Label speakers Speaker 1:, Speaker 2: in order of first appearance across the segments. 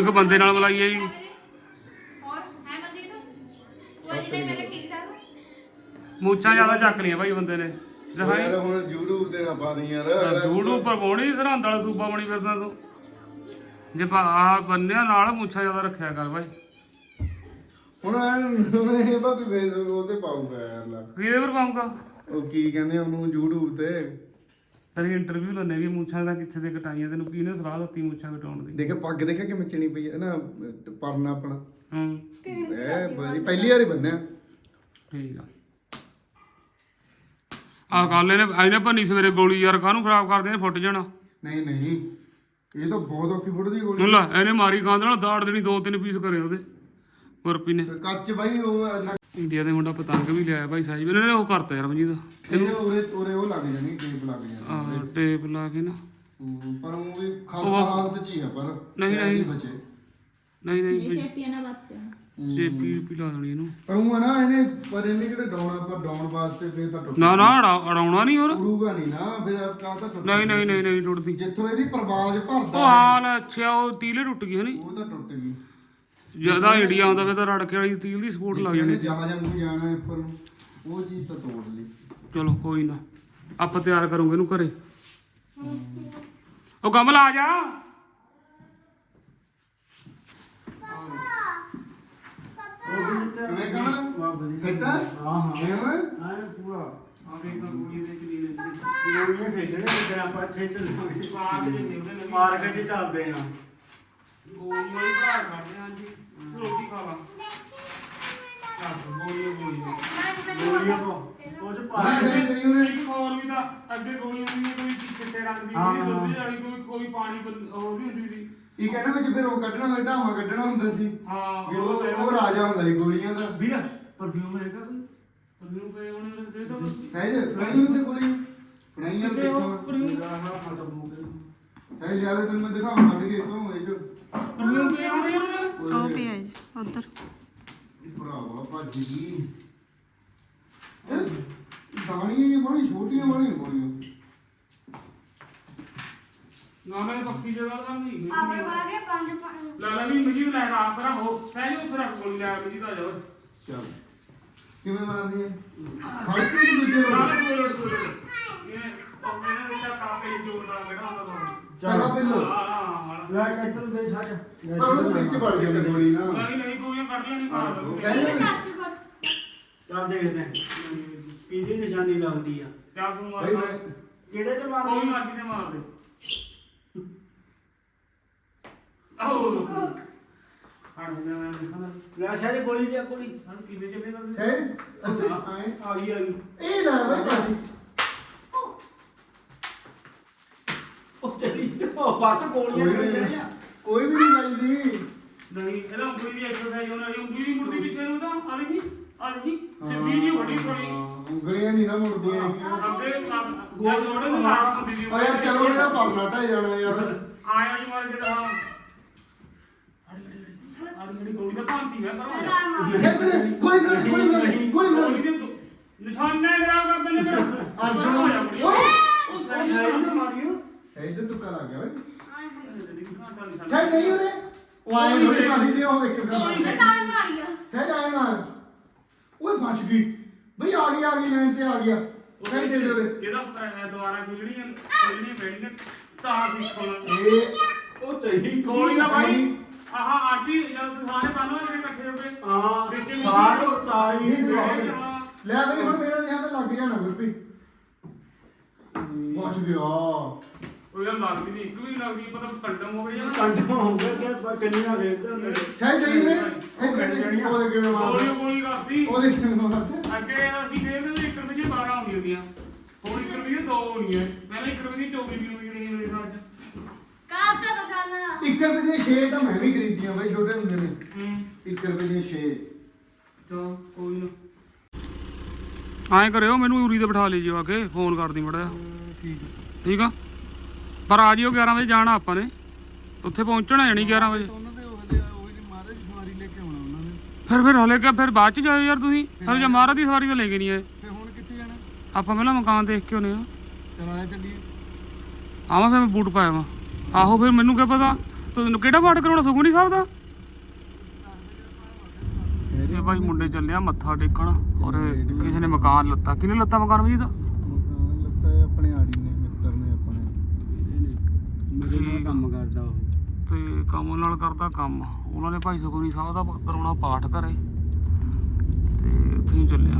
Speaker 1: ਇੱਕ ਬੰਦੇ ਨਾਲ ਜੀ
Speaker 2: ਹੋਰ ਹੈ ਠਾਕ
Speaker 1: ਮੂਛਾਂ ਜ਼ਿਆਦਾ ਚੱਕ ਲਈਆਂ ਭਾਈ ਬੰਦੇ ਨੇ। ਦਿਖਾਈ।
Speaker 3: ਯਾਰ ਹੁਣ YouTube ਤੇ ਨਾ ਪਾ ਦੀ ਯਾਰ।
Speaker 1: ਜੂੜੂ ਪਰ ਪਾਉਣੀ ਸਰਹੰਦ ਵਾਲਾ ਸੂਬਾ ਬਣੀ ਫਿਰਦਾ ਤੂੰ। ਜੇ ਪਾ ਆਹ ਬੰਨਿਆ ਨਾਲ ਮੂਛਾਂ ਜ਼ਿਆਦਾ ਰੱਖਿਆ ਕਰ ਭਾਈ।
Speaker 3: ਹੁਣ ਇਹ ਭਾਬੀ ਫੇਸਬੁੱਕ ਉਹਤੇ ਪਾਊਗਾ ਯਾਰ ਲਾ
Speaker 1: ਕਿਹਦੇ ਪਰ ਪਾਉਂਗਾ
Speaker 3: ਉਹ ਕੀ ਕਹਿੰਦੇ ਉਹਨੂੰ YouTube ਤੇ।
Speaker 1: ਤੇਰੀ ਇੰਟਰਵਿਊ ਲੈਣੇ ਵੀ ਮੂਛਾਂ ਦਾ ਕਿੱਥੇ ਤੇ ਕਟਾਈਆਂ ਤੈਨੂੰ ਕਿਹਨੇ ਸਲਾਹ ਦਿੱਤੀ ਮੂਛਾਂ ਕਟਾਉਣ ਦੀ?
Speaker 3: ਦੇਖਿਆ ਪੱਗ ਦੇਖਿਆ ਕਿਵੇਂ ਚਣੀ ਪਈ ਹੈ? ਨਾ ਪਰਨਾ ਆਪਣਾ।
Speaker 1: ਹੂੰ।
Speaker 3: ਐ ਬੜੀ ਪਹਿਲੀ ਵਾਰੀ ਬੰਨਿਆ।
Speaker 1: ਠੀਕ ਆ। ਆ ਕੱਲ ਇਹਨੇ ਇਹਨੇ ਭੰਨੀ ਸਵੇਰੇ ਗੋਲੀ ਯਾਰ ਕਾਹਨੂੰ ਖਰਾਬ ਕਰਦੇ ਨੇ ਫੁੱਟ ਜਾਣਾ।
Speaker 3: ਨਹੀਂ ਨਹੀਂ। ਇਹ ਤਾਂ ਬਹੁਤ ਔਖੀ ਫੁੱਟਦੀ ਗੋਲੀ।
Speaker 1: ਹੁਣ ਲੈ ਇਹਨੇ ਮਾਰੀ ਗਾਂਦ ਨਾਲ ਦਾੜ ਦੇਣੀ ਦੋ ਤਿੰਨ ਪੀਸ ਕਰੇ ਉਹਦੇ। ਗੁਰਪੀ ਨੇ
Speaker 3: ਕੱਚ ਬਾਈ ਉਹ
Speaker 1: ਇੰਡੀਆ ਦੇ ਮੁੰਡਾ ਪਤੰਗ ਵੀ ਲਿਆਇਆ ਭਾਈ ਸਾਈਜ਼ ਇਹਨਾਂ ਨੇ ਉਹ ਕਰਤਾ ਯਾਰ ਮਨਜੀਤ।
Speaker 3: ਇਹਦੇ ਉਰੇ ਉਰੇ ਉਹ ਲੱਗ ਜਾਣੀ ਟੇਪ ਲੱਗ ਜਾਣੀ।
Speaker 1: ਆਹ ਟੇਪ ਲਾ ਕੇ ਨਾ।
Speaker 3: ਪਰ ਉਹ ਵੀ ਖਾਤਾ ਹਾਲਤ ਚ ਹੀ ਆ ਪਰ
Speaker 1: ਨਹੀਂ, ਨਹੀਂ।
Speaker 3: ਬਚੇ।
Speaker 1: ਨਹੀਂ ਨਹੀਂ
Speaker 4: ਇਹ ਚੇਪੀਆਂ ਨਾਲ ਬਚ ਜਾਣ।
Speaker 1: ਚੇਪੀ ਪੀ ਲਾ ਦੇਣੀ ਇਹਨੂੰ।
Speaker 3: ਪਰ ਉਹ ਆ ਨਾ ਇਹਨੇ ਪਰ ਇਹਨੇ ਕਿਹੜੇ ਡਾਉਣਾ ਪਰ ਡਾਉਣ ਵਾਸਤੇ ਫੇਰ ਤਾਂ ਟੁੱਟ
Speaker 1: ਨਾ ਨਾ ਅੜਾ- ਅੜਾਉਣਾ ਨਹੀਂ ਹੋਰ।
Speaker 3: ਨਹੀਂ ਨਾ ਫਿਰ ਕਾ ਤਾਂ ਟੁੱਟ
Speaker 1: ਨਹੀਂ ਨਹੀਂ ਨਹੀਂ ਨਹੀਂ ਟੁੱਟਦੀ।
Speaker 3: ਜਿੱਥੋਂ ਇਹਦੀ ਪ੍ਰਵਾਜ
Speaker 1: ਉਹ
Speaker 3: ਭਰਦਾ
Speaker 1: ਹਾਲ ਅੱਛਾ ਉਹ ਤੀਲੇ ਟੁੱਟ ਗਈ ਹਨੀ
Speaker 3: ਉਹ ਤਾਂ ਟੁੱਟ ਗਈ।
Speaker 1: ਜ਼ਿਆਦਾ ਇੰਡੀਆ ਆਉਂਦਾ ਫਿਰ ਤਾਂ ਰੜਕੇ ਵਾਲੀ ਤੀਲ ਦੀ ਸਪੋਰਟ ਲੱਗ ਜਾਣੀ
Speaker 3: ਜਹਾਜ਼ ਵਾਂਗੂ ਜਾਣਾ ਹੈ ਉੱਪਰ ਨੂੰ ਉਹ ਚੀਜ਼ ਤਾਂ ਤੋੜ ਲਈ।
Speaker 1: ਚਲੋ ਕੋਈ ਨਾ। ਆਪਾਂ ਤਿਆਰ ਕਰੂਗੇ ਇਹਨੂੰ ਘਰੇ। ਉਹ ਕਮਲ ਆ ਜਾ।
Speaker 3: ਕਿਵੇਂ ਕਹਣਾ ਸੈੱਟ ਹਾਂ ਹਾਂ ਐਵੇਂ
Speaker 5: ਆਏ ਪੂਰਾ
Speaker 1: ਦੇ ਨੇ
Speaker 5: ਗੋਲੀਆਂ ਖੇਡਣੇ ਜਿੱਦਾਂ ਆਪਾਂ ਖੇਡ ਮਾਰਕੀਟ 'ਚ ਚੱਲਦੇ ਆ।
Speaker 1: ਗੋਲੀਆਂ ਹੀ ਭਰਾ ਕਰਦੇ ਹਾਂ ਜੀ ਰੋਟੀ ਖਾ ਲਾ ਚੱਲ ਗੋਲੀਆਂ ਗੋਲੀਆਂ
Speaker 5: ਗੋਲੀਆਂ ਤੋਂ ਉਹ 'ਚ ਪਾ
Speaker 3: ਨਹੀਂ, ਨਹੀਂ, ਨਹੀਂ, ਉਹਨੇ-
Speaker 1: ਇੱਕ ਹੋਰ ਵੀ ਤਾਂ ਅੱਗੇ ਗੋਲੀਆਂ ਹੁੰਦੀਆਂ ਕੋਈ ਚਿੱਟੇ ਰੰਗ ਦੀ
Speaker 5: ਹਾਂ,
Speaker 1: ਕੋਈ
Speaker 5: ਹਾਂ।
Speaker 1: ਦੁੱਧ ਵਾਲੀ ਕੋਈ ਕੋਈ ਪਾਣੀ ਪਲ- ਉਹਦੀ ਹੁੰਦੀ ਸੀ
Speaker 3: ਇਹ ਕਹਿੰਦਾ ਵਿੱਚ ਫਿਰ ਉਹ ਕੱਢਣਾ ਹੁੰਦਾ ਢਾਮਾ ਕੱਢਣਾ ਹੁੰਦਾ ਸੀ
Speaker 1: ਹਾਂ
Speaker 3: ਵੀ ਉਹ ਉਹ ਰਾਜਾ ਹੁੰਦਾ ਸੀ ਗੋਲੀਆਂ ਦਾ
Speaker 5: ਵੀਰ ਪਰਫਿਊਮ ਹੈਗਾ ਕੋਈ
Speaker 1: ਮੈਨੂੰ ਪਏ ਉਹਨੇ ਮੈਨੂੰ ਦੇ ਦੋ
Speaker 3: ਸਹਿਜ ਫੜਾਈ ਉਹਦੇ ਕੋਲੇ ਫੜਾਈ ਨਾਲ
Speaker 1: ਕਿੱਥੇ ਉਹ
Speaker 3: ਦੇਖੋ
Speaker 1: ਪਰਮਿਊ
Speaker 3: ਸਹਿਜ ਯਾਰ ਤੈਨੂੰ ਮੈਂ ਦਿਖਾਵਾਂ ਕੱਢ ਕੇ ਤੋਂ ਇਹ ਜੋ
Speaker 1: ਪਰਮਿਊ ਪਏ ਉਹਨੇ ਉਹਨੇ
Speaker 4: ਉਹ ਪਿਆ ਜੀ ਉਧਰ
Speaker 3: ਭਰਾਵਾ ਭੱਜ ਗਈ ਇਹ ਦਾਣੀਆਂ ਇਹ ਬੜੀ ਛੋਟੀਆਂ ਬੜੀਆਂ ਗੋਲੀਆਂ
Speaker 1: ਨਾ ਮੈਂ ਪੱਕੀ ਜਗ੍ਹਾ ਦਾ ਨਹੀਂ
Speaker 2: ਆਪਣੇ ਕੋਲ ਆ ਗਏ ਪੰਜ ਪੰਜ
Speaker 1: ਲੈ ਲੈ ਵੀ ਮਜੀ ਲੈ ਰਾ ਆਪਰਾ ਹੋ ਸਹਿਜ ਉੱਥੇ ਰੱਖ ਗੋਲੀ ਲੈ ਮਜੀ ਦਾ ਜਾ
Speaker 3: ਚੱਲ ਕਿਵੇਂ ਮਾਰਦੀ ਹੈ ਫੜ ਕੇ ਹੀ ਦੂਜੇ ਨੂੰ
Speaker 1: ਨਾਲੇ ਕੋਈ ਲੋੜ ਨੇ
Speaker 3: ਚੱਲ
Speaker 1: ਹਾਂ ਹਾਂ ਹਾਂ।
Speaker 5: ਲੈ ਕੱਟਰ ਦੇ ਛੱਡ
Speaker 3: ਪਰ ਉਹਦੇ ਵਿੱਚ ਵੜ ਜਾਂਦੀ ਗੋਲੀ ਨਾ। ਸਹਿਜ
Speaker 5: ਚੱਲ ਦੇਖਦੇ ਹਾਂ। ਕਿਹਦੀ ਨਿਸ਼ਾਨੀ ਲੱਗਦੀ ਆ?
Speaker 1: ਮਾਰ।
Speaker 3: ਮੈਂ
Speaker 5: ਕਿਹੜੇ ਤੇ
Speaker 1: ਕੋਈ
Speaker 5: ਮਾਰਦੀ
Speaker 1: ਦੇ। ਹੋ
Speaker 5: ਲੈ ਸ਼ਾਇਦ ਗੋਲੀ ਲਿਆ ਗੋਲੀ
Speaker 1: ਕਰਦੇ?
Speaker 3: ਸਹਿਜ ਆਏ
Speaker 5: ਆ ਗਈ ਆ ਗਈ।
Speaker 3: ਇਹ ਲੈ ਬਈ।
Speaker 5: ਉਹ ਬਾਤ ਗੋਲੀਆਂ ਖੇਡਣੀਆਂ।
Speaker 3: ਕੋਈ ਵੀ ਨਹੀਂ ਲੱਗਦੀ
Speaker 1: ਨਹੀਂ ਇਹਦਾ ਉਂਗਲੀ ਦੀ ਐਕਸਰਸਾਈਜ਼ ਹੋਣ ਵਾਲੀ ਉਂਗਲੀ ਦੀ ਮੁੜਦੀ ਪਿੱਛੇ ਨੂੰ ਤਾਂ ਆ ਦੇਖੀ ਆ ਦੇਖੀ ਸਿੱਧੀ ਜੀ ਵੱਡੀ ਥੋੜੀ
Speaker 3: ਉਂਗਲੀਆਂ ਨਹੀਂ ਨਾ ਮੁੜਦੀਆਂ।
Speaker 1: ਅੱਗੇ ਗੋਲ ਜੋੜੇ ਨੂੰ ਮਾਰ ਹੁੰਦੀ ਦੀ
Speaker 3: ਓ ਯਾਰ ਚਲੋ ਇਹਦਾ ਪਰਨਾ ਢਾਈ ਜਾਣਾ ਯਾਰ।
Speaker 1: ਆਇਆ ਨਹੀਂ ਮਾਰ ਕੇ ਤਾਂ ਆੜੀ ਆੜੀ ਗੋਲੀ ਦਾ ਭਾਂਤੀ ਮੈਂ ਕਰਵਾ
Speaker 3: ਕੋਈ ਨਹੀਂ ਕੋਈ ਨਹੀਂ ਕੋਈ ਨਹੀਂ
Speaker 1: ਨਿਸ਼ਾਨੇ ਖਰਾਬ ਕਰ ਦਿੰਦੇ ਫਿਰ।
Speaker 3: ਅਰਜੁਨ
Speaker 1: ਹੋ ਜਾ ਬੜੀ।
Speaker 3: ਓਏ!
Speaker 1: ਉਹ ਸਹੀ ਨਾ
Speaker 5: ਮਾਰਿਓ
Speaker 3: ਸਹੀ ਤੇ ਤੁੱਕਾ ਲੱਗ ਗਿਆ ਓਏ।
Speaker 1: ਮਾਰੀ
Speaker 3: ਸਹੀ ਨਹੀਂ ਉਹਨੇ ਉਹ ਆਏ ਥੋੜੀ ਮਾਰੀ ਦੇ ਉਹ ਇੱਕ
Speaker 2: ਤੇ ਨਾਲ ਮਾਰੀਆ
Speaker 3: ਸਹੀ ਆਏ ਮਾਰ ਓਏ ਬਚ ਗਈ। ਬਈ ਆ ਗਈ ਆ ਗਈ ਲਾਈਨ ਤੇ ਆ ਗਿਆ। ਸਹੀ ਦੇ ਦੇ ਉਰੇ
Speaker 1: ਇਹਦਾ ਅਹ, ਦੁਬਾਰਾ ਖੇਡਣੀਆਂ ਖੇਡਣੀਆਂ ਪੈਣੀਆਂ ਤਾਂ ਵੀ ਖੋਲਣਾ।
Speaker 3: ਇਹ
Speaker 5: ਉਹ ਤੇਰੀ
Speaker 1: ਗੋਲੀ ਦਾ ਭਾਈ ਆਹ ਆਂਟੀ ਜਦ ਸਾਰੇ ਬਾਨੋ ਜਿਹੜੇ ਇਕੱਠੇ ਹੋ ਕੇ
Speaker 5: ਹਾਂ
Speaker 1: ਵਿੱਚ ਵਿੱਚ
Speaker 5: ਸਾਰੋ ਤਾਈ
Speaker 3: ਇਹ
Speaker 5: ਦੇ।
Speaker 1: ਹਾਂ।
Speaker 3: ਲੈ ਬਈ ਹੁਣ ਮੇਰਾ ਨਿਆਂ ਤਾਂ ਲੱਗ ਜਾਣਾ ਗੁਰਪੀ ਬਚ ਗਿਆ।
Speaker 1: ਉਹ ਯਾਰ ਲੱਗਦੀ ਨਹੀਂ ਇੱਕ ਵੀ ਲੱਗਦੀ ਪਤਾ ਕੰਡਮ ਹੋ ਗਿਆ ਨਾ।
Speaker 5: ਕੰਡ ਹੋ ਗਏ ਕਿ ਆਪਾਂ ਕਿੰਨੀਆਂ ਵੇਖਦੇ ਹੁੰਦੇ
Speaker 3: ਸਹੀ ਜਾਈ ਨੇ ਇਹ ਜਿਹੜੀ ਉਹਦੇ ਕਿਵੇਂ
Speaker 1: ਗੋਲੀ
Speaker 3: ਮਾਰ
Speaker 1: ਗੋਲੀ ਕਰਦੀ
Speaker 3: ਉਹਦੇ ਕਿਵੇਂ ਮਾਰਦੇ
Speaker 1: ਅੱਗੇ ਅਸੀਂ ਖੇਡਦੇ ਸੀ ਇੱਕ ਰੁਪਏ ਦੀ 12 ਹੁੰਦੀਆਂ। ਹੁੰਦੀਆਂ ਹੁਣ ਇੱਕ ਰੁਪਏ ਦੀ ਦੋ ਹੋਣੀਆਂ ਪਹਿਲਾਂ ਇੱਕ ਰੁਪਏ ਦੀ 24 ਵੀ ਹੋਣੀ ਮੇਰੇ ਨਾਲ
Speaker 2: ਕਾਹ ਤਾਂ ਪਛਾਣਾ
Speaker 3: ਇੱਕ ਰੁਪਏ ਦੀਆਂ 6 ਤਾਂ ਮੈਂ ਵੀ ਖਰੀਦੀਆਂ ਬਾਈ ਛੋਟੇ ਹੁੰਦੇ ਨੇ।
Speaker 1: ਹੂੰ।
Speaker 3: ਇੱਕ ਰੁਪਏ ਦੀਆਂ 6
Speaker 1: ਤਾਂ ਕੋਈ ਨਾ। ਐਂ ਕਰਿਓ ਮੈਨੂੰ ਉਰੀ ਤੇ ਬਿਠਾ ਲਈ ਜਿਓ ਆ ਕੇ। ਫੋਨ ਕਰਦੀ ਮੜਾ
Speaker 3: ਠੀਕ
Speaker 1: ਠੀਕ ਆ? ਪਰ ਆ ਜਿਓ 11 ਵਜੇ ਜਾਣਾ ਆਪਾਂ ਨੇ। ਉੱਥੇ ਪਹੁੰਚਣਾ ਨਹੀਂ 11 ਵਜੇ।
Speaker 3: ਉਹਨਾਂ ਦੇ ਉਹਦੇ ਉਹੀ ਮਹਾਰਾਜ ਦੀ ਸਵਾਰੀ ਲੈ ਕੇ ਆਉਣਾ ਉਹਨਾਂ ਨੇ।
Speaker 1: ਫਿਰ ਫਿਰ ਹਲੇ ਕਿ ਫਿਰ ਬਾਅਦ ਚ ਜਾਇਓ ਯਾਰ ਤੁਸੀਂ। ਫਿਰ ਜੇ ਮਹਾਰਾਜ ਦੀ ਸਵਾਰੀ ਤਾਂ ਲੈ ਕੇ ਨਹੀਂ ਆਏ।
Speaker 3: ਫੇ ਹੁਣ ਕਿੱਥੇ ਜਾਣਾ?
Speaker 1: ਆਪਾਂ ਪਹਿਲਾਂ ਮਕਾਨ ਦੇਖ ਕੇ ਆਉਨੇ ਆ।
Speaker 3: ਚਲ ਚੱਲੀਏ।
Speaker 1: ਆਵਾਂ ਫਿਰ ਮੈਂ ਬੂਟ ਪਾਇਆ ਵਾਂ। ਆਹੋ ਫਿਰ ਮੈਨੂੰ ਕੀ ਪਤਾ? ਤੈਨੂੰ ਕਿਹੜਾ ਪਾਠ ਕਰਾਉਣਾ ਸੁਖਮਨੀ ਸਾਹਿਬ ਦਾ? ਇਹ ਭਾਈ ਮੁੰਡੇ ਚੱਲਿਆ ਮੱਥਾ ਟੇਕਣ। ਔਰ ਕਿਸੇ ਨੇ ਮਕਾਨ ਲੱਤਾ। ਕਿਹਨੇ ਲੱਤਾ ਮਕਾਨ ਵੀ ਦਾ
Speaker 3: ਮਕਾਨ ਲੱਤਾ ਹੈ ਆਪਣੇ ਆੜੀ ਨੇ ਮਿੱਤਰ ਨੇ ਆਪਣੇ
Speaker 5: ਮੇਰੇ ਨਾਲ ਕੰਮ ਕਰਦਾ ਉਹ।
Speaker 1: ਤੇ ਕੰਮ ਨਾਲ ਕਰਦਾ ਕੰਮ। ਉਹਨਾਂ ਨੇ ਭਾਈ ਸੁਖਮਨੀ ਸਾਹਿਬ ਦਾ ਕਰਾਉਣਾ ਪਾਠ ਘਰੇ। ਤੇ ਉੱਥੇ ਹੀ ਚੱਲਿਆ।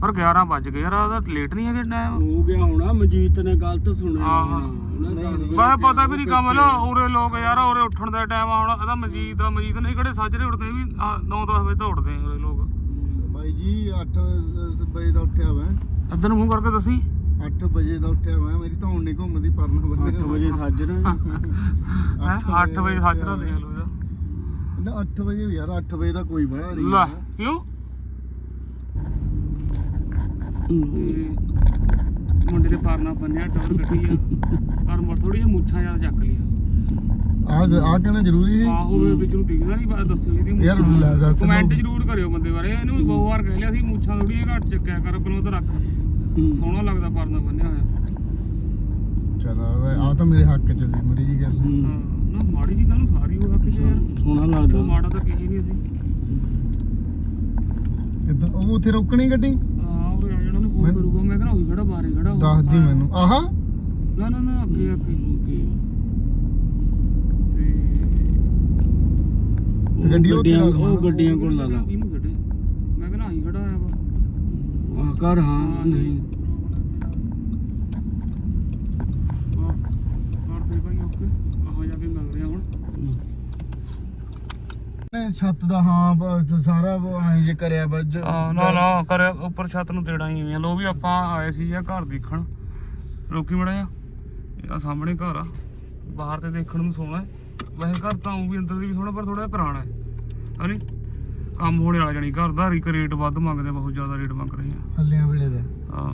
Speaker 1: ਪਰ 11 ਵੱਜ ਗਏ ਯਾਰ ਉਹਦਾ ਲੇਟ ਨਹੀਂ ਹੈਗੇ ਟਾਈਮ
Speaker 5: ਹੋ ਗਿਆ ਹੋਣਾ ਮਜੀਤ ਨੇ ਗਲਤ ਸੁਣਿਆ ਗੱਲ-
Speaker 1: ਬਾਹ ਪਤਾ ਵੀ ਨਹੀਂ ਕਮਲ ਉਰੇ ਲੋਕ ਯਾਰ ਉਰੇ ਉੱਠਣ ਦਾ ਟਾਈਮ ਆਉਣਾ ਇਹਦਾ ਮਜੀਦ ਦਾ ਮਜੀਦ ਨਹੀਂ ਕਿਹੜੇ ਸਾਜਰੇ ਉੱਠਦੇ ਵੀ 9-10 ਵਜੇ ਤੋਂ ਉੱਠਦੇ ਆ ਉਰੇ ਲੋਕ।
Speaker 3: ਬਾਈ ਜੀ 8 ਵਜੇ ਦਾ ਉੱਠਿਆ ਵਾ
Speaker 1: ਇੱਧਰ ਨੂੰ ਮੂੰਹ ਕਰਕੇ ਦੱਸੀ।
Speaker 3: 8 ਵਜੇ ਦਾ ਉੱਠਿਆ ਵਾ ਮੇਰੀ ਤਾਂ ਹੁਣ ਨਹੀਂ ਘੁੰਮਦੀ ਪਰਨ ਬੰਨੇ
Speaker 5: ਅੱਠ ਵਜੇ ਸਾਜਰ?
Speaker 1: ਹੈ? 8 ਵਜੇ ਸਾਜਰਾ ਦੇਖ ਲਓ ਇਹਦਾ
Speaker 3: ਨਾ 8 ਵਜੇ ਵੀ ਯਾਰ 8 ਵਜੇ ਦਾ ਕੋਈ ਬਣਾ ਨਹੀਂ
Speaker 1: ਲੈ ਕਿਉਂ? ਤੇ ਮੁੰਡੇ ਦੇ ਪਰਨਾ ਬੰਨਿਆ ਟੌਰ ਕੱਢੀ ਆ। ਪਰ ਮਰ ਥੋੜੀ ਜਿਹੀ ਮੁੱਛਾਂ ਯਾਰ ਚੱਕ ਲਿਆ।
Speaker 3: ਆ ਆ ਕਹਿਣਾ ਜ਼ਰੂਰੀ ਸੀ।
Speaker 1: ਆਹੋ ਵਿੱਚ ਨੂੰ ਦਿਖਦਾ ਨਹੀਂ ਬਾਤ ਦੱਸੋ ਇਹਦੀ
Speaker 3: ਯਾਰ ਲੈ ਦੱਸ
Speaker 1: ਕਮੈਂਟ ਜ਼ਰੂਰ ਕਰਿਓ ਬੰਦੇ ਬਾਰੇ ਇਹਨੂੰ ਬਹੁਤ ਵਾਰ ਕਹਿ ਲਿਆ ਸੀ ਮੁੱਛਾਂ ਥੋੜੀਆਂ ਘੱਟ ਚੱਕਿਆ ਕਰ ਆਪਣਾ ਉਧਰ ਰੱਖ। ਸੋਹਣਾ ਲੱਗਦਾ ਪਰਨਾ ਬੰਨਿਆ ਹੋਇਆ।
Speaker 3: ਚਲ ਆ ਤਾਂ ਮੇਰੇ ਹੱਕ ਚ ਸੀ ਮੜੀ ਜੀ ਗੱਲ।
Speaker 1: ਹਾਂ, ਨਾ ਮਾੜੀ ਜੀ ਗੱਲ ਸਾਰੀ ਉਹ ਹੱਕ ਚ ਯਾਰ।
Speaker 5: ਸੋਹਣਾ ਲੱਗਦਾ।
Speaker 1: ਮਾੜਾ ਤਾਂ ਕਹੀ ਨਹੀਂ ਅਸੀਂ।
Speaker 3: ਕਿੱਦਾਂ ਉਹ ਉੱਥੇ ਰੋਕਣੀ ਗੱਡੀ?
Speaker 1: ਆਹ ਉਹ ਆ ਜਾਣਾ ਨੇ ਫੋਨ
Speaker 3: ਮੈਂ-
Speaker 1: ਕਰੂਗਾ ਮੈਂ ਕਹਿੰਦਾ ਉਹੀ ਖੜਾ ਬਾਹਰ ਹੀ ਖੜਾ ਉਹ।
Speaker 3: ਦੱਸਦੀ
Speaker 1: ਹਾਂ।
Speaker 3: ਮੈਨੂੰ। ਆਹਾ।
Speaker 1: ਨਾ ਨਾ ਨਾ ਅੱਗੇ ਅੱਗੇ ਅੱਗੇ। ਤੇ
Speaker 3: ਗੱਡੀ ਉੱਥੇ
Speaker 5: ਗੱਡੀਆਂ
Speaker 3: ਲਾ ਦੇਵਾਂ।
Speaker 5: ਉਹ ਗੱਡੀਆਂ ਕੋਲ ਲਾ ਲਾ।
Speaker 1: ਮੈਂ ਕਹਿੰਦਾ ਆਹੀ ਖੜਾ
Speaker 5: ਆਹ ਕਰ ਹਾਂ ਨਹੀਂ।
Speaker 1: ਆ ਹੁਣ
Speaker 3: ਛੱਤ ਦਾ ਹਾਂ ਬ- ਸਾਰਾ ਐਂ ਜੇ ਕਰਿਆ ਬੱਜ
Speaker 1: ਆ ਨਾ ਨਾ ਕਰ ਉੱਪਰ ਛੱਤ ਨੂੰ ਤੇੜਾ ਹੀ ਆ। ਲੋ ਵੀ ਆਪਾਂ ਆਏ ਸੀ ਇਹ ਘਰ ਦੇਖਣ। ਰੋਕੀ ਮੜਾ ਆ ਇਹ ਸਾਹਮਣੇ ਘਰ ਆ। ਬਾਹਰ ਤੇ ਦੇਖਣ ਨੂੰ ਸੋਹਣਾ ਹੈ। ਵੈਸੇ ਘਰ ਤਾਂ ਉਹ ਵੀ ਅੰਦਰ ਦੀ ਵੀ ਸੋਹਣਾ ਪਰ ਥੋੜਾ ਜਿਹਾ ਪੁਰਾਣਾ ਹੈ। ਹਨੀ ਕੰਮ ਹੋਣੇ ਵਾਲਾ ਜਾਨੀ ਘਰ ਦਾ ਇੱਕ ਰੇਟ ਵੱਧ ਮੰਗਦੇ ਆ, ਬਹੁਤ ਜ਼ਿਆਦਾ ਰੇਟ ਮੰਗ ਰਹੇ ਆ।
Speaker 3: ਹੱਲਿਆਂ ਵੇਲੇ ਦਾ।
Speaker 1: ਹਾਂ।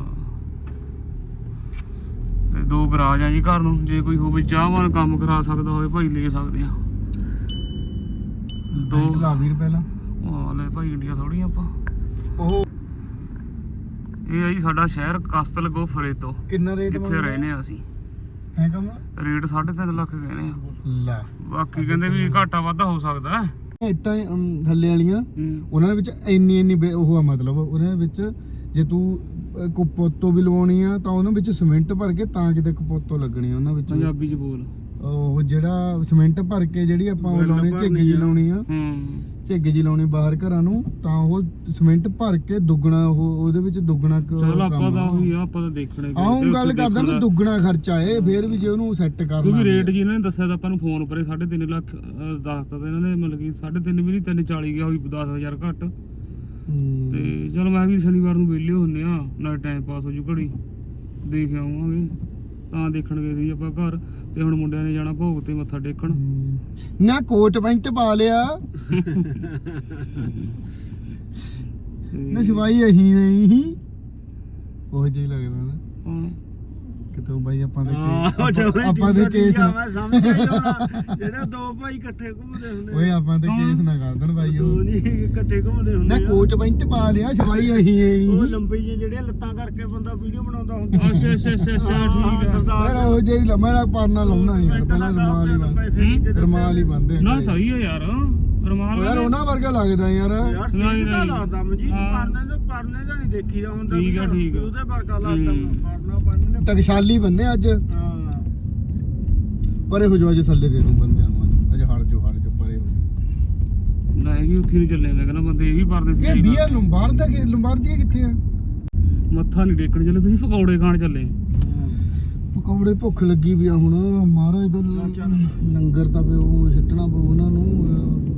Speaker 1: ਤੇ ਦੋ ਗਰਾਜ ਆ ਜੀ ਘਰ ਨੂੰ ਜੇ ਕੋਈ ਹੋਵੇ ਚਾਹਵਾਨ ਕੰਮ ਕਰਾ ਸਕਦਾ ਹੋਵੇ ਭਾਈ ਲੈ ਸਕਦੇ ਆ। ਦੋ
Speaker 3: ਦੋ ਲਾ ਵੀਰ ਪਹਿਲਾਂ।
Speaker 1: ਆ ਲੈ ਭਾਈ ਇੰਡੀਆ ਥੋੜੀ ਆਪਾਂ।
Speaker 3: ਉਹ
Speaker 1: ਇਹ ਆ ਜੀ ਸਾਡਾ ਸ਼ਹਿਰ ਕਸਤਲ ਗੋ ਫਰੇਤੋ।
Speaker 3: ਕਿੰਨਾ ਰੇਟ
Speaker 1: ਕਿੱਥੇ ਰਹਿੰਦੇ ਆ ਅਸੀਂ।
Speaker 3: ਹੈ ਕਮ?
Speaker 1: ਰੇਟ 3.5 ਲੱਖ ਕਹਿੰਦੇ ਆ।
Speaker 3: ਲੈ।
Speaker 1: ਬਾਕੀ ਕਹਿੰਦੇ ਵੀ ਘਾਟਾ ਵਾਧਾ ਹੋ ਸਕਦਾ ਹੈ।
Speaker 3: ਇੱਟਾਂ ਅਮ, ਥੱਲੇ ਵਾਲੀਆਂ
Speaker 1: ਹੂੰ।
Speaker 3: ਉਹਨਾਂ ਦੇ ਵਿੱਚ ਇੰਨੀ ਇੰਨੀ ਬੇ- ਉਹ ਆ ਮਤਲਬ ਉਹਨਾਂ ਦੇ ਵਿੱਚ ਜੇ ਤੂੰ ਅ, ਕਪੋਤੋ ਵੀ ਲਵਾਉਣੀ ਆ ਤਾਂ ਉਹਨਾਂ ਵਿੱਚ ਸੀਮੈਂਟ ਭਰ ਕੇ ਤਾਂ ਕਿਤੇ ਕਪੋਤੋ ਲੱਗਣੀ ਆ ਉਹਨਾਂ ਵਿੱਚ
Speaker 1: ਪੰਜਾਬੀ ਚ ਬੋਲ
Speaker 3: ਉਹ ਜਿਹੜਾ ਸੀਮੈਂਟ ਭਰ ਕੇ ਜਿਹੜੀ ਆਪਾਂ ਉਹ ਲਾਉਣੀ ਝੱਗੀ। ਲਾਉਣੀ ਆ
Speaker 1: ਹੂੰ
Speaker 3: ਝੱਗੀ ਜੀ ਲਾਉਣੀ ਬਾਹਰ ਘਰਾਂ ਨੂੰ ਤਾਂ ਉਹ ਸੀਮੈਂਟ ਭਰ ਕੇ ਦੁੱਗਣਾ ਉਹ ਉਹਦੇ ਵਿੱਚ ਦੁੱਗਣਾ ਕੁ
Speaker 1: ਚਲ ਆਪਾਂ
Speaker 3: ਕੰਮ
Speaker 1: ਤਾਂ। ਉਹੀ ਆ ਆਪਾਂ ਤਾਂ ਦੇਖਣੇ
Speaker 3: ਆਹ ਹੁਣ ਗੱਲ ਕਰਦਾ ਵੀ ਦੁੱਗਣਾ ਖਰਚਾ ਏ ਫੇਰ ਵੀ ਜੇ ਉਹਨੂੰ ਸੈੱਟ ਕਰਨਾ
Speaker 1: ਕਿਉਂਕਿ ਰੇਟ ਜੀ ਇਹਨਾਂ ਨੇ ਦੱਸਿਆ ਤਾਂ ਆਪਾਂ ਨੂੰ ਫੋਨ ਪਰੇ 3.5 ਲੱਖ ਅਹ, ਦੱਸਤਾ ਤਾਂ ਇਹਨਾਂ ਨੇ ਮਤਲਬ ਕਿ 3.5 ਵੀ ਨਹੀਂ 340 ਗਿਆ ਹੋਈ 10000 ਘੱਟ
Speaker 3: ਹੂੰ।
Speaker 1: ਤੇ ਚਲ ਮੈਂ ਵੀ ਸ਼ਨੀਵਾਰ ਨੂੰ ਵਿਹਲੇ ਹੁੰਨੇ ਆ ਨਾਲ ਟਾਈਮ ਪਾਸ ਹੋ ਜੂ ਘੜੀ ਦੇਖ ਆਵਾਂਗੇ ਤਾਂ ਦੇਖਣ ਗਏ ਸੀ ਆਪਾਂ ਘਰ ਤੇ ਹੁਣ ਮੁੰਡਿਆਂ ਨੇ ਜਾਣਾ ਭੋਗ ਤੇ ਮੱਥਾ ਟੇਕਣ।
Speaker 3: ਨਾ ਕੋਟ ਪੈਂਟ ਪਾ ਲਿਆ। ਨਾ ਸਵਾਈ ਅਹੀਂ ਨਹੀਂ। ਉਹ ਜਿਹੀ ਲੱਗਦਾ ਨਾ। ਕਿਤੋਂ ਬਾਈ ਆਪਾਂ ਦੇ
Speaker 5: ਹਾਂ
Speaker 3: ਆਪਾਂ- ਦੇ ਕੇਸ
Speaker 5: ਮੈਂ ਸਮਝ ਗਿਆ ਜਿਹੜੇ ਦੋ ਭਾਈ ਇਕੱਠੇ ਘੁੰਮਦੇ ਹੁੰਦੇ
Speaker 3: ਓਏ ਆਪਾਂ ਤੇ ਕੇਸ ਨਾ ਕਰ ਦੇਣ ਬਾਈ
Speaker 5: ਦੋ
Speaker 3: ਉਹ
Speaker 5: ਨਹੀਂ ਇਕੱਠੇ ਘੁੰਮਦੇ ਹੁੰਦੇ
Speaker 3: ਨਾ। ਕੋਟ ਪੈਂਟ ਪਾ ਲਿਆ ਸਵਾਈ ਅਹੀਂ ਐ
Speaker 5: ਉਹ ਲੰਬੀ ਜਿਹੀ ਜਿਹੜੀਆਂ ਲੱਤਾਂ ਕਰਕੇ ਬੰਦਾ ਵੀਡੀਓ ਬਣਾਉਂਦਾ ਹੁੰਦਾ।
Speaker 1: ਅੱਛਾ ਅੱਛਾ ਅੱਛਾ ਅੱਛਾ ਠੀਕ ਆ।
Speaker 5: ਸਰਦਾਰ।
Speaker 3: ਯਾਰ ਉਹ ਜਿਹੀ ਲਾਉਣਾ ਯਾਰ ਪਹਿਲਾਂ ਰਮਾਲ ਹੀ ਬੰਦ ਰਮਾਲ ਹੀ ਬੰਦੇ
Speaker 1: ਨਾ ਸਹੀ ਹੈ ਯਾਰ। ਰਮਾਲ
Speaker 3: ਯਾਰ ਉਹਨਾਂ ਵਰਗਾ ਲੱਗਦਾ ਯਾਰ
Speaker 5: ਯਾਰ
Speaker 1: ਨਹੀਂ, ਨਹੀਂ।
Speaker 5: ਲੱਗਦਾ ਮਨਜੀਤ
Speaker 1: ਹਾਂ।
Speaker 5: ਪਰਨੇ ਦੇ ਪਰਨੇ ਦਾ ਨਹੀਂ ਦੇਖੀਦਾ ਹੁੰਦਾ
Speaker 1: ਠੀਕ ਆ,
Speaker 5: ਵੀ
Speaker 1: ਠੀਕ ਆ।
Speaker 5: ਉਹਦੇ ਵਰਗਾ ਲੱਗਦਾ
Speaker 1: ਹੂੰ।
Speaker 5: ਪਰਨਾ ਬੰਨ੍ਹਨੇ
Speaker 3: ਟਕਸ਼ਾਲੀ ਬੰਦੇ ਅੱਜ
Speaker 5: ਹਾਂ
Speaker 3: ਪਰੇ ਹੋ ਜਾਓ ਅੱਜ ਥੱਲੇ ਦੇ ਦੂੰ ਬੰਦਿਆਂ ਨੂੰ ਅੱਜ ਅੱਜ ਹਟ ਜਾਓ ਹਟ ਜਾਓ ਪਰੇ ਹੋ ਜਾਓ
Speaker 1: ਲੈ ਵੀ ਉੱਥੇ ਨੂੰ ਚੱਲੇ ਮੈਂ ਕਹਿੰਦਾ ਬੰਦੇ ਇਹ ਵੀ ਪਰਦੇ ਸੀ
Speaker 3: ਇਹ ਬੀਅਰ ਲੰਬਾਰ ਦਾ ਕਿ ਲੰਬਾਰ ਦੀ ਕਿੱਥੇ ਆ
Speaker 1: ਮੱਥਾ ਨਹੀਂ ਟੇਕਣ ਚੱਲੇ ਤੁਸੀਂ ਪਕੌੜੇ ਖਾਣ ਚੱਲੇ
Speaker 3: ਪਕੌੜੇ ਭੁੱਖ ਲੱਗੀ ਵੀ ਆ ਹੁਣ। ਮਹਾਰਾਜ ਦਾ ਲੰਗਰ ਤਾਂ ਪਿਓ ਉਹ ਸਿੱਟਣਾ ਪਊ ਉਹਨਾਂ ਨੂੰ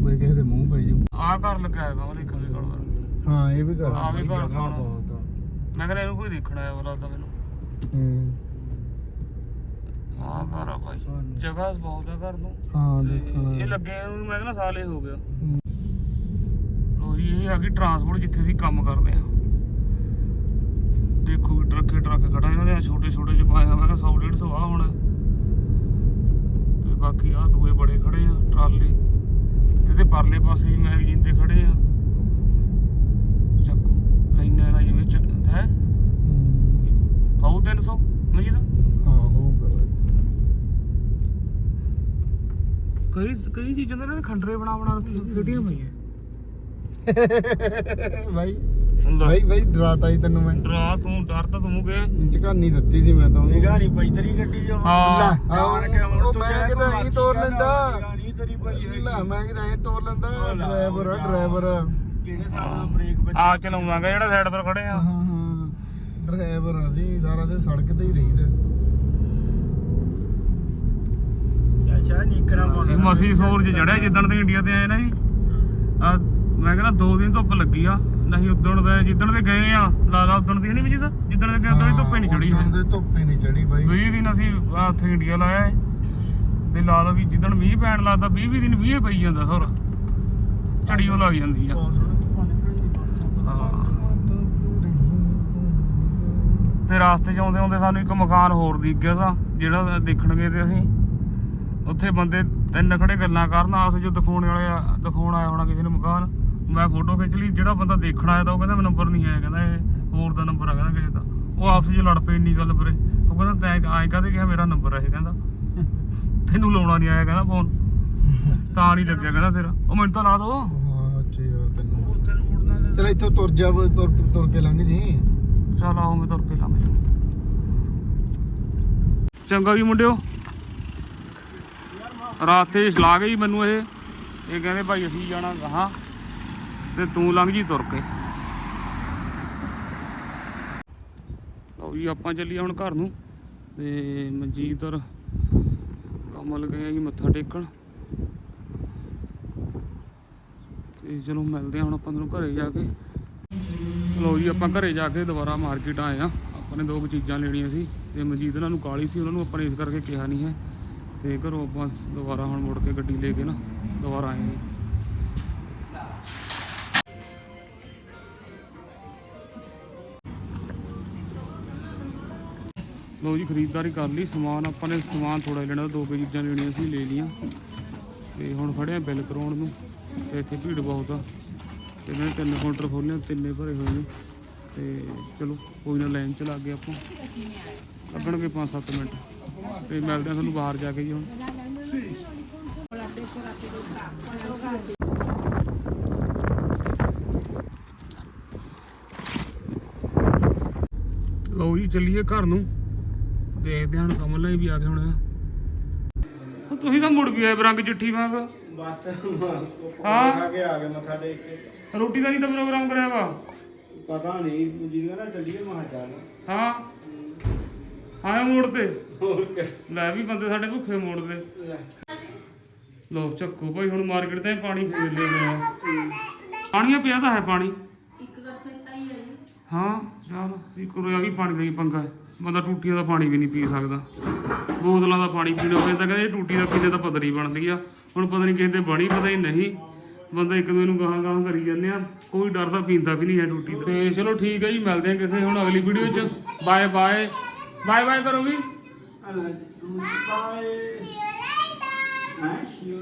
Speaker 3: ਬਈ ਕਿਸੇ ਦੇ ਮੂੰਹ ਪੈ ਜਾਊ।
Speaker 1: ਆਹ ਕਰ ਲੱਗਾ ਹੈਗਾ ਉਹਨੇ ਕਰ
Speaker 3: ਹਾਂ ਇਹ ਵੀ
Speaker 1: ਆ। ਘਰ ਸੋਹਣਾ ਮੈਂ ਕਹਿੰਦਾ ਇਹਨੂੰ ਕੋਈ ਦੇਖਣ ਵਾ ਲੱਗਦਾ ਮੈਨੂੰ।
Speaker 3: ਹੂੰ।
Speaker 1: ਆਹ ਘਰ ਆ ਭਾਈ। ਜਗ੍ਹਾ ਬਹੁਤ ਆ ਘਰ ਨੂੰ।
Speaker 3: ਹਾਂ
Speaker 1: ਇਹ ਲੱਗੇ ਨੂੰ ਮੈਂ ਕਹਿੰਦਾ ਸਾਲ ਹੀ ਹੋ ਗਿਆ।
Speaker 3: ਹੂੰ।
Speaker 1: ਲੋ ਜੀ ਇਹ ਆ ਟਰਾਂਸਪੋਰਟ ਜਿੱਥੇ ਅਸੀਂ ਕੰਮ ਕਰਦੇ ਆ। ਦੇਖੋ ਵੀ ਟਰੱਕੇ ਟਰੱਕ ਖੜਾ ਇਹਨਾਂ ਦੇ ਛੋਟੇ ਛੋਟੇ ਚ ਪਾਇਆ ਮੈਂ ਕਿਹਾ 100 150 ਆ ਹੋਣਾ। ਤੇ ਬਾਕੀ ਆ ਦੂਏ ਬੜੇ ਖੜੇ ਆ ਟਰਾਲੇ। ਤੇ ਤੇ ਪਰਲੇ ਪਾਸੇ ਵੀ ਮੈਗਜ਼ੀਨ ਤੇ ਖੜੇ ਆ। ਚੱਕੋ ਲਾਈਨਾਂ ਦਾ ਜਿਵੇਂ ਚ ਹੈ?
Speaker 3: ਹੂੰ।
Speaker 1: ਪਾਉ 300 ਮਜੀਦ?
Speaker 3: ਹਾਂ ਹੋਊਗਾ।
Speaker 1: ਕਈ ਕਈ ਚੀਜ਼ਾਂ ਦੇ ਨਾ ਖੰਡਰੇ ਬਣਾ ਬਣਾ ਰੱਖੀ ਸਿਟੀਆਂ ਪਈਆਂ।
Speaker 3: ਭਾਈ ਭਾਈ ਭਾਈ ਡਰਾਤਾ ਹੀ ਤੈਨੂੰ ਮੈਂ।
Speaker 1: ਡਰਾ ਤੂੰ ਡਰ ਤਾਂ ਤੂੰ ਗਿਆ
Speaker 3: ਝਕਾਨੀ ਦਿੱਤੀ ਸੀ ਮੈਂ ਤਾਂ।
Speaker 5: ਨਿਗਾਹ ਨਹੀਂ ਪਈ ਤੇਰੀ ਗੱਡੀ ਜੋ
Speaker 1: ਹਾਂ।
Speaker 5: ਆਣ ਕੇ ਹੁਣ ਤੂੰ
Speaker 3: ਮੈਂ
Speaker 5: ਕਿਹਾ
Speaker 3: ਕਿਤੇ ਐਂ ਤੋੜ ਲੈਂਦਾ।
Speaker 5: ਨਹੀਂ ਤੇਰੀ ਹੈਗੀ।
Speaker 3: ਲੈ ਮੈਂ ਕਿਤੇ ਐ ਤੋੜ ਲੈਂਦਾ। ਡਰਾਈਵਰ ਆ ਡਰਾਈਵਰ।
Speaker 5: ਕਿਹੜੇ ਨਾਲ ਬ੍ਰੇਕ ਵੱਜੀ
Speaker 1: ਆ ਚਲਾਉਂਦਾਗਾ ਜਿਹੜਾ ਸਾਈਡ ਪਰ ਖੜੇ ਆ।
Speaker 3: ਹਾਂ ਹਾਂ। ਡਰਾਈਵਰ ਅਸੀਂ ਸਾਰਾ ਦਿਨ ਸੜਕ ਤੇ ਹੀ ਰਹੀਦਾ।
Speaker 5: ਅੱਛਾ ਨੀਕਰਾਂ ਪਾਉਂਦਾ
Speaker 1: ਇਹ ਮਸੀ ਸੂਰਜ ਚੜਿਆ ਜਿੱਦਣ ਦੇ ਇੰਡੀਆ ਤੇ ਆਏ ਨਾ ਜੀ। ਆ ਮੈਂ ਕਹਿੰਦਾ ਦੋ ਦਿਨ ਧੁੱਪ ਲੱਗੀ ਆ। ਨਹੀਂ ਉਦਣ ਦੇ ਜਿੱਦਣ ਦੇ ਗਏ ਆ ਲਾ ਲਾ ਉਦਣ ਦੀ ਨਹੀਂ ਵੀ ਜਿੱਦਾਂ ਜਿੱਦਣ ਦੇ ਗਏ ਉਦੋਂ ਦੀ ਧੁੱਪੇ ਨਹੀਂ ਚੜੀ ਹੈ
Speaker 3: ਉਦੋਂ ਦੀ ਧੁੱਪੇ ਨਹੀਂ ਚੜੀ ਬਾਈ
Speaker 1: 20 ਦਿਨ ਅਸੀਂ ਆਹ ਉੱਥੇ ਇੰਡੀਆ ਲਾਇਆ ਹੈ ਤੇ ਲਾ ਲਓ ਵੀ ਜਿੱਦਣ ਮੀਂਹ ਪੈਣ ਲੱਗਦਾ 20 20 ਦਿਨ ਮੀਂਹ ਪਈ ਜਾਂਦਾ ਹੋਰ ਝੜੀ ਉਹ ਲੱਗ ਜਾਂਦੀ ਆ। ਤੇ ਰਾਸਤੇ 'ਚ ਆਉਂਦੇ ਆਉਂਦੇ ਸਾਨੂੰ ਇੱਕ ਮਕਾਨ ਹੋਰ ਦਿਖ ਗਿਆ ਤਾਂ ਜਿਹੜਾ ਦੇਖਣ ਗਏ ਤੇ ਅਸੀਂ ਉੱਥੇ ਬੰਦੇ ਤਿੰਨ ਖੜੇ ਗੱਲਾਂ ਕਰਨ ਆਸ ਜੋ ਦਿਖਾਉਣ ਵਾਲੇ ਆ ਦਿਖਾਉਣ ਆਇਆ ਹੋਣਾ ਕਿਸੇ ਨੂੰ ਮਕਾਨ ਮੈਂ ਫੋਟੋ ਖਿੱਚ ਲਈ ਜਿਹੜਾ ਬੰਦਾ ਦੇਖਣ ਆਇਆ ਤਾਂ ਉਹ ਕਹਿੰਦਾ ਨੰਬਰ ਨਹੀਂ ਆਇਆ ਕਹਿੰਦਾ ਇਹ ਹੋਰ ਦਾ ਨੰਬਰ ਆ ਕਹਿੰਦਾ ਕਿਸੇ ਦਾ। ਉਹ ਆਪਸ 'ਚ ਲੜ ਪਏ ਇੰਨੀ ਗੱਲ ਪਰੇ। ਉਹ ਕਹਿੰਦਾ ਤੈਂ ਐਂ ਕਾਹਦੇ ਕਿਹਾ ਮੇਰਾ ਨੰਬਰ ਆ ਇਹ? ਕਹਿੰਦਾ ਤੈਨੂੰ ਲਾਉਣਾ ਨਹੀਂ ਆਇਆ ਕਹਿੰਦਾ ਫੋਨ ਤਾਂ ਨਹੀਂ ਲੱਗਿਆ ਕਹਿੰਦਾ ਤੇਰਾ ਉਹ ਮੈਨੂੰ ਤਾਂ ਲਾ ਦੋ।
Speaker 3: ਹਾਂ ਅੱਛਾ ਯਾਰ ਤੈਨੂੰ। ਚਲ ਇੱਥੋਂ ਤੁਰ ਜਾ ਤੁਰ ਤੁਰ ਕੇ ਲੰਘ ਜੀ।
Speaker 1: ਚੱਲ ਆਓ ਮੈਂ ਤੁਰ ਕੇ ਲੰਘ ਜਾ ਚੰਗਾ ਵੀ ਮੁੰਡਿਓ। ਰਾਤ ਤੇ ਸਲਾਹ ਗਈ ਮੈਨੂੰ ਇਹ। ਇਹ ਕਹਿੰਦੇ ਭਾਈ ਅਸੀਂ ਜਾਣਾ ਗਾਹਾਂ। ਤੇ ਤੂੰ ਲੰਘ ਜੀ ਤੁਰ ਕੇ। ਲਓ ਜੀ, ਆਪਾਂ ਚੱਲੀਏ ਹੁਣ ਘਰ ਨੂੰ। ਤੇ ਮਨਜੀਤ ਔਰ ਕਮਲ ਗਏ ਜੀ ਮੱਥਾ ਟੇਕਣ। ਤੇ ਚਲੋ ਮਿਲਦੇ ਹਾਂ ਹੁਣ ਆਪਾਂ ਨੂੰ ਘਰੇ ਜਾ ਕੇ। ਲਓ ਜੀ, ਆਪਾਂ ਘਰੇ ਜਾ ਕੇ ਦੁਬਾਰਾ ਮਾਰਕੀਟ ਆਏ ਆ। ਆਪਾਂ ਨੇ ਦੋ ਕੁ ਚੀਜ਼ਾਂ ਲੈਣੀਆਂ ਸੀ। ਤੇ ਮਨਜੀਤ ਉਹਨਾਂ ਨੂੰ ਕਾਲੀ ਸੀ, ਉਹਨਾਂ ਨੂੰ ਆਪਾਂ ਨੇ ਇਸ ਕਰਕੇ ਕਿਹਾ ਨਹੀਂ ਹੈ। ਤੇ ਘਰੋਂ ਆਪਾਂ ਦੁਬਾਰਾ ਹੁਣ ਮੁੜ ਕੇ ਗੱਡੀ ਲੈ ਕੇ ਨਾ ਦੁਬਾਰਾ ਆਏ ਹਾਂ ਲੋ ਜੀ, ਖਰੀਦਦਾਰੀ ਕਰ ਲਈ। ਸਮਾਨ ਆਪਾਂ ਨੇ, ਸਮਾਨ ਥੋੜਾ ਲੈਣਾ, ਦੋ ਕੁ ਚੀਜ਼ਾਂ ਲੈਣੀਆਂ ਸੀ, ਲੈ ਲਈਆਂ। ਤੇ ਹੁਣ ਖੜੇ ਆ ਬਿੱਲ ਕਰਾਉਣ ਨੂੰ। ਤੇ ਇੱਥੇ ਭੀੜ ਬਹੁਤ ਆ। ਤੇ ਮੈਂ ਤਿੰਨ ਕਾਊਂਟਰ ਖੋਲ੍ਹੇ ਤਿੰਨੇ ਭਰੇ ਹੋਏ ਨੇ। ਤੇ ਚਲੋ, ਕੋਈ ਨਾ, ਲਾਈਨ ਚ ਲੱਗ ਗਏ ਆਪਾਂ ਲੱਗਣਗੇ 5-7 ਮਿੰਟ। ਤੇ ਮਿਲਦੇ ਆ ਤੁਹਾਨੂੰ ਬਾਹਰ ਜਾ ਕੇ ਜੀ ਹੁਣ। ਲਓ ਜੀ, ਚੱਲੀਏ ਘਰ ਨੂੰ। ਦੇਖਦੇ ਹਾਂ ਹੁਣ ਕਮਲ ਨਾਲ ਵੀ ਆ ਗਏ ਹੁਣ। ਤੁਸੀਂ ਤਾਂ ਮੁੜ ਵੀ ਆਏ ਬਰੰਗ ਚਿੱਠੀ ਵਾਂਗ।
Speaker 5: ਬਸ
Speaker 1: ਹਾਂ।
Speaker 5: ਖਾ ਕੇ ਆ ਗਏ ਮੱਥਾ ਟੇਕ ਕੇ।
Speaker 1: ਰੋਟੀ ਦਾ ਨਹੀਂ ਤਾਂ ਪ੍ਰੋਗਰਾਮ ਕਰਿਆ ਵਾ?
Speaker 5: ਪਤਾ ਨਹੀਂ ਜਿਹਨਾਂ ਨਾਲ ਚੱਲੀਏ ਮਹਾ ਚੱਲ
Speaker 1: ਹਾਂ। ਹਾਂ ਮੋੜ ਤੇ?
Speaker 5: ਹੋਰ ਕਿ।
Speaker 1: ਲੈ ਵੀ ਬੰਦੇ ਸਾਡੇ ਭੁੱਖੇ ਮੋੜਦੇ ਲੋਕ ਚੱਕੋ ਭਾਈ ਹੁਣ ਮਾਰਕੀਟ ਤੇ ਪਾਣੀ ਫੇਰ ਲੈ ਲਿਆ ਪਾਣੀਆਂ ਪਿਆ ਤਾਂ ਹੈ ਪਾਣੀ।
Speaker 4: ਇੱਕ ਗਰਸੇ ਤਾਂ ਹੀ ਹੈ ਜੀ
Speaker 1: ਹਾਂ ਚਲ ਇੱਕ ਰੋਇਆ ਵੀ ਪਾਣੀ ਲਈ ਪੰਗਾ ਹੈ। ਬੰਦਾ ਟੂਟੀਆਂ ਦਾ ਪਾਣੀ ਵੀ ਨਹੀਂ ਪੀ ਸਕਦਾ। ਬੋਤਲਾਂ ਦਾ ਪਾਣੀ ਪੀਣਾ ਪੈਂਦਾ ਕਹਿੰਦੇ ਇਹ ਟੂਟੀ ਦਾ ਪੀਣੇ ਤਾਂ ਪਤਾ ਨਹੀਂ ਬਣਦੀ ਆ। ਹੁਣ ਪਤਾ ਨਹੀਂ ਕਿਸੇ ਦੇ ਬਣੀ ਪਤਾ ਹੀ ਨਹੀਂ। ਬੰਦਾ ਇੱਕ ਦੂਜੇ ਨੂੰ ਗਾਹਾਂ ਗਾਹਾਂ ਕਰੀ ਜਾਂਦੇ ਆ। ਕੋਈ ਡਰਦਾ ਪੀਂਦਾ ਵੀ ਨਹੀਂ ਹੈ ਟੂਟੀ ਦਾ। ਤੇ ਚਲੋ ਠੀਕ ਹੈ ਜੀ ਮਿਲਦੇ ਆ ਕਿਸੇ ਹੁਣ ਅਗਲੀ ਵੀਡੀਓ 'ਚ। Bye bye. ਬਾਏ ਬਾਏ ਕਰੋ ਵੀ।
Speaker 5: ਬਾਏ। ਹਾਂ? ਸ਼ੀ